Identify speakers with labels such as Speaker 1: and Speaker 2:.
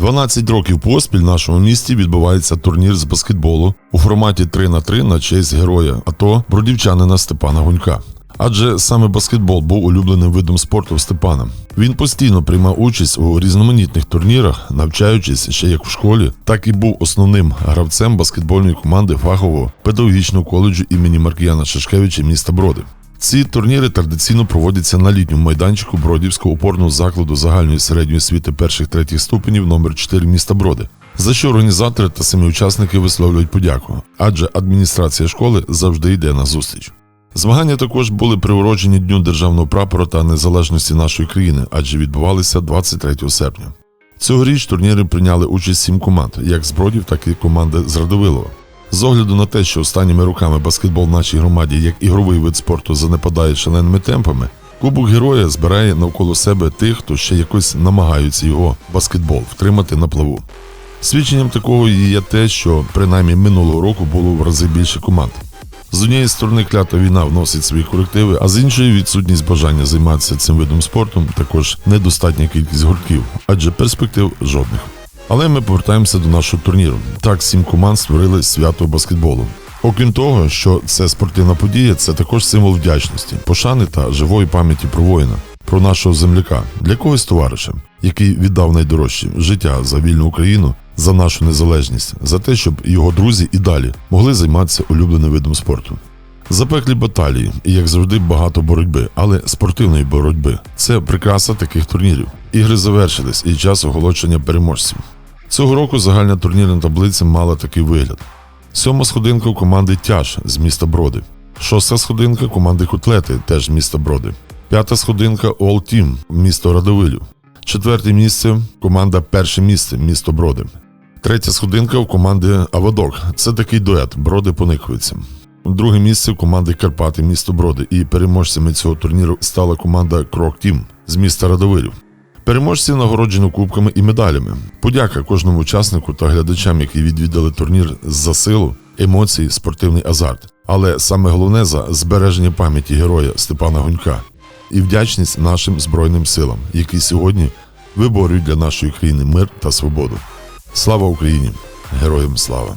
Speaker 1: 12 років поспіль в нашому місті відбувається турнір з баскетболу у форматі 3 на 3 на честь героя АТО бродівчанина Степана Гунька. Адже саме баскетбол був улюбленим видом спорту Степана. Він постійно приймав участь у різноманітних турнірах, навчаючись ще як в школі, так і був основним гравцем баскетбольної команди фахового педагогічного коледжу імені Маркіяна Шашкевича міста Броди. Ці турніри традиційно проводяться на літньому майданчику Бродівського опорного закладу загальної середньої освіти перших третіх ступенів номер 4 міста Броди. За що організатори та самі учасники висловлюють подяку, адже адміністрація школи завжди йде на зустріч. Змагання також були приурочені Дню державного прапора та незалежності нашої країни, адже відбувалися 23 серпня. Цьогоріч турніри прийняли участь сім команд, як з Бродів, так і команди з Радовилова. З огляду на те, що останніми роками баскетбол в нашій громаді як ігровий вид спорту занепадає шаленими темпами, Кубок Героя збирає навколо себе тих, хто ще якось намагаються його баскетбол втримати на плаву. Свідченням такого є те, що принаймні минулого року було в рази більше команд. З однієї сторони клята війна вносить свої корективи, а з іншої відсутність бажання займатися цим видом спорту, також недостатня кількість гуртків, адже перспектив жодних. Але ми повертаємося до нашого турніру. Так, сім команд створили свято баскетболу. Окрім того, що це спортивна подія, це також символ вдячності, пошани та живої пам'яті про воїна, про нашого земляка, для когось товариша, який віддав найдорожче життя за вільну Україну, за нашу незалежність, за те, щоб його друзі і далі могли займатися улюбленим видом спорту. Запеклі баталії, і як завжди, багато боротьби, але спортивної боротьби це прикраса таких турнірів. Ігри завершились і час оголошення переможців. Цього року загальна турнірна таблиця мала такий вигляд: сьома сходинка команди Тяж з міста Броди, шоста сходинка команди Котлети, теж міста Броди, п'ята сходинка All Team, місто Радовилю, четверте місце команда Перше місце, місто Броди. Третя сходинка у команди Авадок. Це такий дует Броди поникуються. Друге місце у команди Карпати, місто Броди. І переможцями цього турніру стала команда Крок Тім з міста Радовилів. Переможці нагороджено кубками і медалями. Подяка кожному учаснику та глядачам, які відвідали турнір за силу, емоції, спортивний азарт. Але саме головне за збереження пам'яті героя Степана Гунька і вдячність нашим збройним силам, які сьогодні виборюють для нашої країни мир та свободу. Слава Україні! Героям слава!